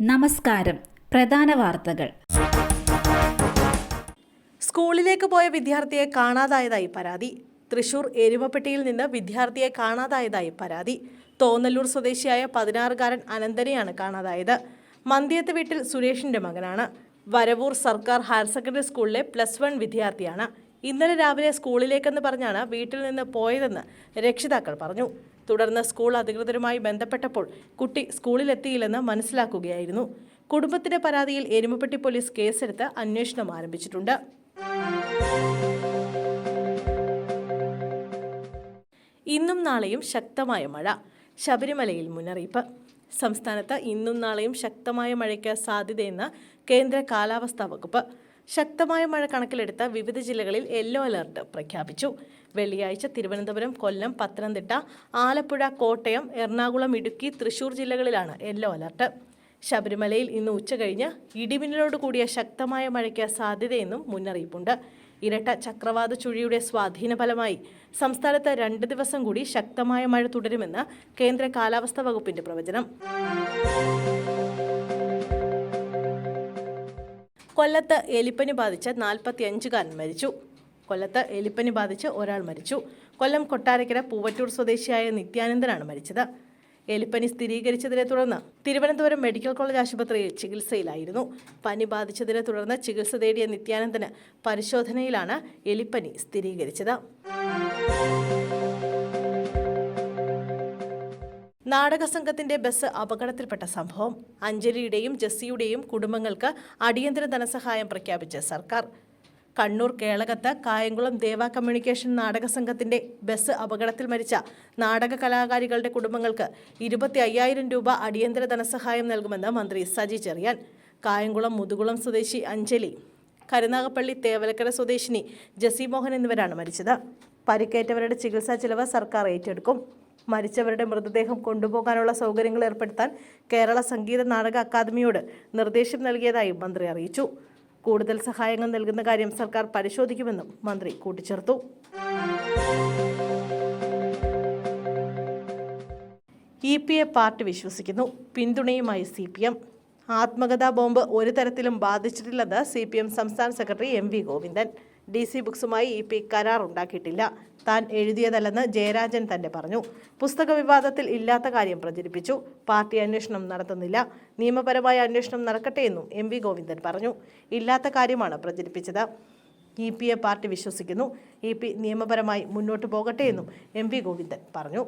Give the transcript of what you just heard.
നമസ്കാരം. പ്രധാന വാർത്തകൾ. സ്കൂളിലേക്ക് പോയ വിദ്യാർത്ഥിയെ കാണാതായതായി പരാതി. തൃശൂർ എരുമപ്പെട്ടിയിൽ നിന്ന് വിദ്യാർത്ഥിയെ കാണാതായതായി പരാതി. തോന്നല്ലൂർ സ്വദേശിയായ പതിനാറുകാരൻ അനന്തനെയാണ് കാണാതായത്. മന്ദിയത്ത് വീട്ടിൽ സുരേഷിന്റെ മകനാണ്. വരവൂർ സർക്കാർ ഹയർ സെക്കൻഡറി സ്കൂളിലെ പ്ലസ് വൺ വിദ്യാർത്ഥിയാണ്. ഇന്നലെ രാവിലെ സ്കൂളിലേക്കെന്ന് പറഞ്ഞാണ് വീട്ടിൽ നിന്ന് പോയതെന്ന് രക്ഷിതാക്കൾ പറഞ്ഞു. തുടർന്ന് സ്കൂൾ അധികൃതരുമായി ബന്ധപ്പെട്ടപ്പോൾ കുട്ടി സ്കൂളിലെത്തിയില്ലെന്ന് മനസ്സിലാക്കുകയായിരുന്നു. കുടുംബത്തിന്റെ പരാതിയിൽ എരുമപ്പെട്ടി പോലീസ് കേസെടുത്ത് അന്വേഷണം ആരംഭിച്ചിട്ടുണ്ട്. ഇന്നും നാളെയും ശക്തമായ മഴ. ശബരിമലയിൽ മുന്നറിയിപ്പ്. സംസ്ഥാനത്ത് ഇന്നും നാളെയും ശക്തമായ മഴയ്ക്ക് സാധ്യതയെന്ന് കേന്ദ്ര കാലാവസ്ഥാ വകുപ്പ്. ശക്തമായ മഴ കണക്കിലെടുത്ത വിവിധ ജില്ലകളിൽ യെല്ലോ അലർട്ട് പ്രഖ്യാപിച്ചു. വെള്ളിയാഴ്ച തിരുവനന്തപുരം കൊല്ലം പത്തനംതിട്ട ആലപ്പുഴ കോട്ടയം എറണാകുളം ഇടുക്കി തൃശൂർ ജില്ലകളിലാണ് യെല്ലോ അലർട്ട്. ശബരിമലയിൽ ഇന്ന് ഉച്ചകഴിഞ്ഞ് ഇടിമിന്നലോട് കൂടിയ ശക്തമായ മഴയ്ക്ക് സാധ്യതയെന്നും മുന്നറിയിപ്പുണ്ട്. ഇരട്ട ചക്രവാത ചുഴിയുടെ സ്വാധീന ഫലമായി സംസ്ഥാനത്ത് രണ്ട് ദിവസം കൂടി ശക്തമായ മഴ തുടരുമെന്ന് കേന്ദ്ര കാലാവസ്ഥാ വകുപ്പിന്റെ പ്രവചനം. കൊല്ലത്ത് എലിപ്പനി ബാധിച്ച് നാൽപ്പത്തിയഞ്ചുകാരൻ മരിച്ചു. കൊല്ലത്ത് എലിപ്പനി ബാധിച്ച് ഒരാൾ മരിച്ചു. കൊല്ലം കൊട്ടാരക്കര പൂവറ്റൂർ സ്വദേശിയായ നിത്യാനന്ദനാണ് മരിച്ചത്. എലിപ്പനി സ്ഥിരീകരിച്ചതിനെ തുടർന്ന് തിരുവനന്തപുരം മെഡിക്കൽ കോളേജ് ആശുപത്രിയിൽ ചികിത്സയിലായിരുന്നു. പനി ബാധിച്ചതിനെ തുടർന്ന് ചികിത്സ തേടിയ നിത്യാനന്ദന് പരിശോധനയിലാണ് എലിപ്പനി സ്ഥിരീകരിച്ചത്. നാടക സംഘത്തിന്റെ ബസ് അപകടത്തിൽപ്പെട്ട സംഭവം. അഞ്ജലിയുടെയും ജസ്സിയുടെയും കുടുംബങ്ങൾക്ക് അടിയന്തര ധനസഹായം പ്രഖ്യാപിച്ച സർക്കാർ. കണ്ണൂർ കേളകത്ത് കായംകുളം ദേവ കമ്മ്യൂണിക്കേഷൻ നാടക സംഘത്തിന്റെ ബസ് അപകടത്തിൽ മരിച്ച നാടക കലാകാരികളുടെ കുടുംബങ്ങൾക്ക് ഇരുപത്തി അയ്യായിരം രൂപ അടിയന്തര ധനസഹായം നൽകുമെന്ന് മന്ത്രി സജി ചെറിയാൻ. കായംകുളം മുതുകുളം സ്വദേശി അഞ്ജലി കരുനാഗപ്പള്ളി തേവലക്കര സ്വദേശിനി ജസി മോഹൻ എന്നിവരാണ് മരിച്ചത്. പരിക്കേറ്റവരുടെ ചികിത്സാ ചിലവ് സർക്കാർ ഏറ്റെടുക്കും. മരിച്ചവരുടെ മൃതദേഹം കൊണ്ടുപോകാനുള്ള സൗകര്യങ്ങൾ ഏർപ്പെടുത്താൻ കേരള സംഗീത നാടക അക്കാദമിയോട് നിർദ്ദേശം നൽകിയതായും മന്ത്രി അറിയിച്ചു. കൂടുതൽ സഹായങ്ങൾ നൽകുന്ന കാര്യം സർക്കാർ പരിശോധിക്കുമെന്നും മന്ത്രി കൂട്ടിച്ചേർത്തു. ഇ പി എ പാർട്ടി വിശ്വസിക്കുന്നു. പിന്തുണയുമായി സി പി എം. ആത്മകഥാ ബോംബ് ഒരു തരത്തിലും ബാധിച്ചിട്ടില്ലെന്ന് സി പി എം സംസ്ഥാന secretary M V Govindan. D C ബുക്സുമായി E P കരാർ ഉണ്ടാക്കിയിട്ടില്ല താൻ എഴുതിയതല്ലെന്ന് ജയരാജൻ തന്നെ പറഞ്ഞു. പുസ്തക വിവാദത്തിൽ ഇല്ലാത്ത കാര്യം പ്രചരിപ്പിച്ചു. പാർട്ടി അന്വേഷണം നടത്തുന്നില്ല. നിയമപരമായ അന്വേഷണം നടക്കട്ടെ എന്നും എം വി ഗോവിന്ദൻ പറഞ്ഞു. ഇല്ലാത്ത കാര്യമാണ് പ്രചരിപ്പിച്ചത്. ഇ പി എ പാർട്ടി വിശ്വസിക്കുന്നു. ഇ പി നിയമപരമായി മുന്നോട്ട് പോകട്ടെ എന്നും എം വി ഗോവിന്ദൻ പറഞ്ഞു.